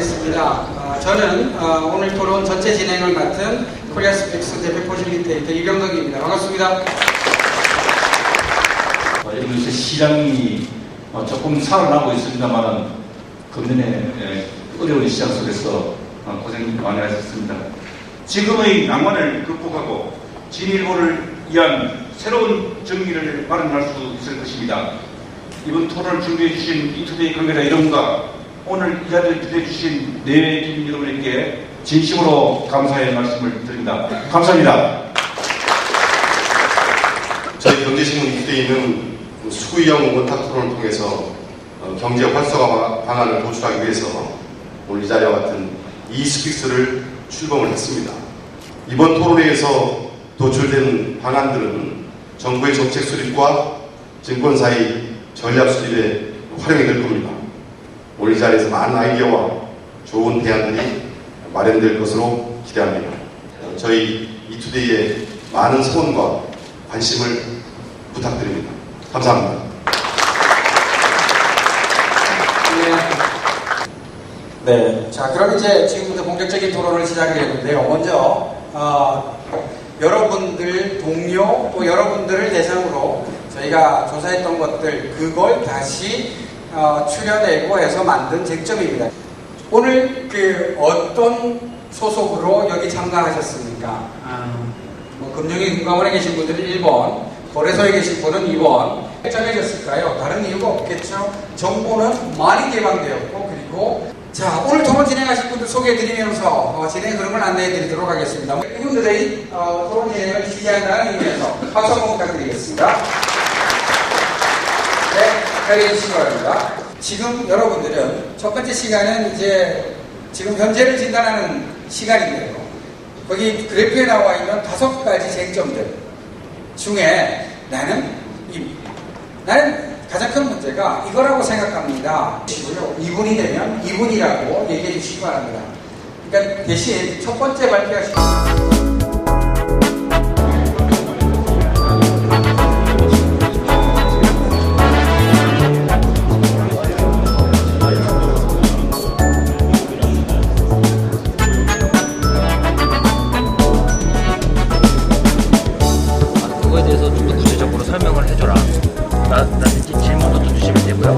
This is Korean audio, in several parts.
하겠습니다. 어, 저는 어, 오늘 토론 전체 진행을 맡은 코리아 스펙스 대표 포실리테이터 이병덕입니다. 반갑습니다. 어, 요새 시장이 어, 조금 살아나고 있습니다만 금년에 예, 어려운 시장 속에서 어, 고생 많이 하셨습니다. 지금의 낭만을 극복하고 진일보를 위한 새로운 정기를 마련할 수 있을 것입니다. 이번 토론을 준비해 주신 이투데이 카메라 여러분과 오늘 이 자리를 기대해 주신 내외 주민 여러분에게 진심으로 감사의 말씀을 드립니다. 감사합니다. 저희 경제신문 이대에는 수구형 원탁 토론을 통해서 어, 경제 활성화 방안을 도출하기 위해서 오늘 이 자리와 같은 이스픽스를 출범을 했습니다. 이번 토론회에서 도출된 방안들은 정부의 정책 수립과 증권사의 전략 수립에 활용이 될 겁니다. 이 자리에서 많은 아이디어와 좋은 대안들이 마련될 것으로 기대합니다. 어, 저희 이투데이의 많은 소원과 관심을 부탁드립니다. 감사합니다. 네. 네. 자, 그럼 이제 지금부터 본격적인 토론을 시작을 했는데요. 먼저, 어, 여러분들 동료 또 여러분들을 대상으로 저희가 조사했던 것들 그걸 다시 어, 추려내고 해서 만든 쟁점입니다. 오늘 그 어떤 소속으로 여기 참가하셨습니까? 아, 뭐 금융위 금감원에 계신 분들은 1번, 거래소에 계신 분은 2번. 정해졌을까요? 다른 이유가 없겠죠. 정보는 많이 개방되었고 그리고 자 오늘 토론 진행하실 분들 소개해드리면서 어, 진행 흐름을 안내해드리도록 하겠습니다. 이분들의 어, 토론 진행을 지지한다는 의미에서 박수 한번 부탁드리겠습니다. 네, 자리해 주시기 바랍니다. 지금 여러분들은 첫 번째 시간은 이제 지금 현재를 진단하는 시간인데요. 거기 그래프에 나와 있는 다섯 가지 쟁점들 중에 나는 이, 나는 가장 큰 문제가 이거라고 생각합니다. 2분이 되면 2분이라고 얘기해 주시기 바랍니다. 그러니까 대신 첫 번째 발표하신 그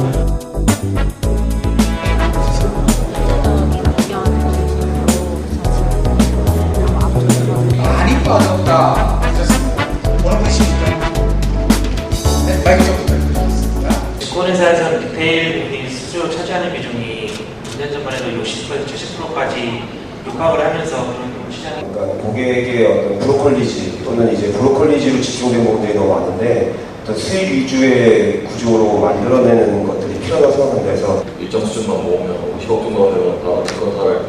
습니다. 증권회사에서는 리테일 고객 수수료 차지하는 비중이 2년 전만 해도 60%에서 70%까지 육박을 하면서 그런 시장이 그러니까 고객의 어떤 브로컬리지 또는 이제 브로컬리지로 지속된 부분들이 너무 많은데 어떤 수익 위주의 구조로 만들어내는 것들이 필요하다고 생각합니다. 그래서 일정 수준만 모으면 50억 정도 되면 다 증권사를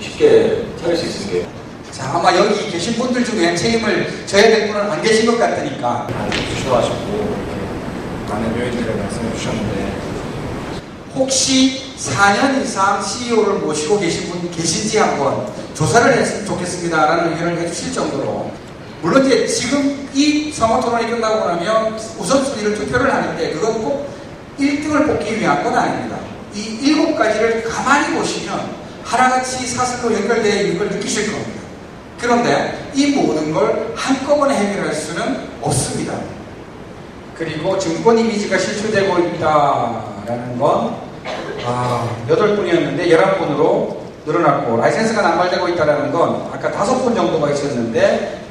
쉽게 차릴 수 있는 게. 자, 아마 여기 계신 분들 중에 책임을 져야 될 분은 안 계신 것 같으니까. 주셔가지고 이렇게 많은 요인들을 말씀해 주셨는데. 혹시 4년 이상 CEO를 모시고 계신 분 계신지 한번 조사를 했으면 좋겠습니다라는 의견을 해주실 정도로 물론 이제 지금 이 성호 토론이 끝나고 나면 우선순위를 투표를 하는데 그건 꼭 1등을 뽑기 위한 건 아닙니다. 이 일곱 가지를 가만히 보시면 하나같이 사슬로 연결되어 있는 걸 느끼실 겁니다. 그런데 이 모든 걸 한꺼번에 해결할 수는 없습니다. 그리고 증권 이미지가 실추되고 있다라는 건 아, 8분이었는데 11분으로 늘어났고 라이센스가 남발되고 있다는 건 아까 5분 정도가 있었는데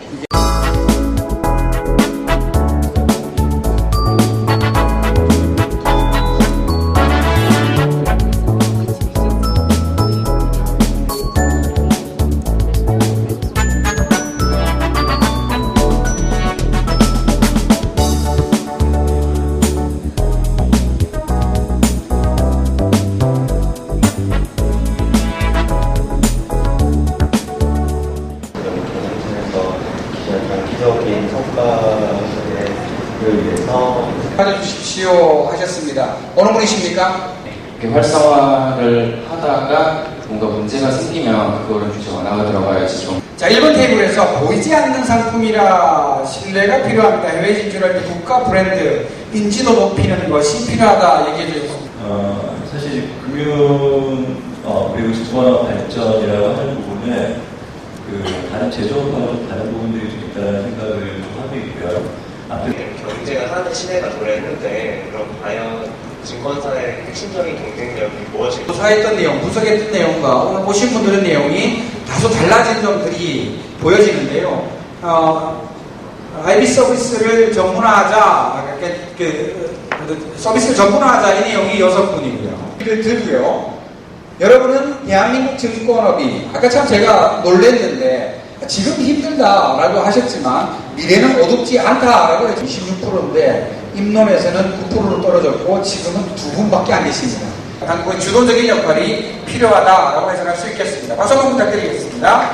기적인 성과를 위해서 가져주십시오 하셨습니다. 어느 분이십니까? 이렇게 활성화를 하다가 뭔가 문제가 생기면 그거를 규제 완화가 들어가야지 좀 자, 1번 테이블에서 보이지 않는 상품이라 신뢰가 필요합니다. 해외 진출할 때 국가 브랜드. 인지도 높이는 것이 필요하다 얘기해 주셨습니다. 어, 사실 금융 어, 그리고 정보화 발전이라고 하는 부분에 그 다른 제조업하고 다른 부분들이 좀 있다는 생각을 좀 하고 있고요. 앞으로 경제가 하는 시대가 도래했는데 그럼 과연 증권사의 핵심적인 경쟁력이 무엇일까? 조사했던 내용, 분석했던 내용과 오늘 보신 분들의 내용이 다소 달라진 점들이 보여지는데요. 어, IB 서비스를 전문화하자, 그, 그, 서비스를 전문화하자 이 내용이 여섯 분이고요. 이를 들고요. 여러분은 대한민국 증권업이 아까 참 제가 놀랬는데 지금 힘들다라고 하셨지만 미래는 어둡지 않다라고 해서 26%인데 입론에서는 9%로 떨어졌고 지금은 두 분밖에 안 계십니다. 한국의 주도적인 역할이 필요하다라고 해석할 수 있겠습니다. 박수 한번 부탁드리겠습니다.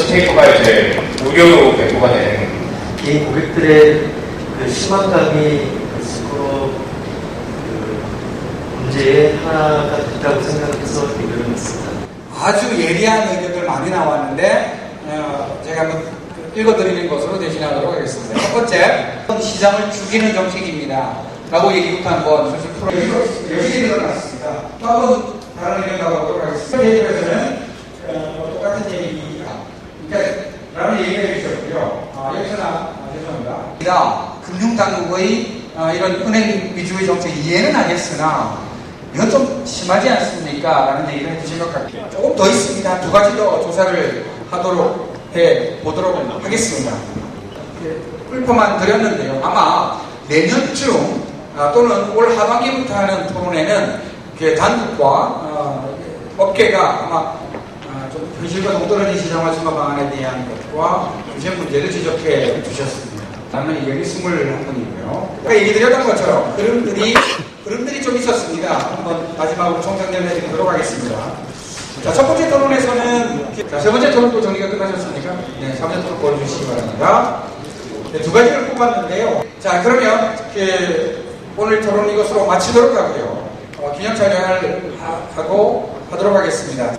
서스테이퍼가 이제 무료로 배포가 되는 이 고객들의 그 실망감이 스스로 그 문제의 하나가 됐다고 생각해서 의견을 냈습니다. 아주 예리한 의견들 많이 나왔는데 어, 제가 한번 읽어드리는 것으로 대신하도록 하겠습니다. 첫 번째, 시장을 죽이는 정책입니다. 라고 얘기부터 한번 사실 풀어 여기 일어났습니다. 또 한번 다른 의견 나가보도록 하겠습니다. 예전에서는 어, 똑같은 얘기가 그러니까 라는 얘기가 해주셨고요. 아, 여기서나 아, 죄송합니다. 금융당국의 어, 이런 은행 위주의 정책 이해는 하겠으나 이건 좀 심하지 않습니까? 라는 얘기를 해주신 것 같아요. 조금 더 있습니다. 두 가지 더 조사를 하도록 해 보도록 하겠습니다. 꿀포만 드렸는데요. 아마 내년쯤 아, 또는 올 하반기부터 하는 토론회는 그 당국과 어, 업계가 아마 아, 좀 현실과 동떨어진 시장 활성화 방안에 대한 것과 주제 문제를 지적해 주셨습니다. 나는 의견이 21분이고요. 아까 얘기 드렸던 것처럼 흐름들이, 흐름들이 좀 있었습니다. 한번 마지막으로 총정리해 드리도록 하겠습니다. 자, 첫 번째 토론에서는, 자, 세 번째 토론도 정리가 끝나셨습니까? 네, 3번 토론 보여주시기 바랍니다. 네, 두 가지를 뽑았는데요. 자, 그러면, 그, 오늘 토론 이것으로 마치도록 하고요. 어, 기념 촬영을 하- 하고 하도록 하겠습니다.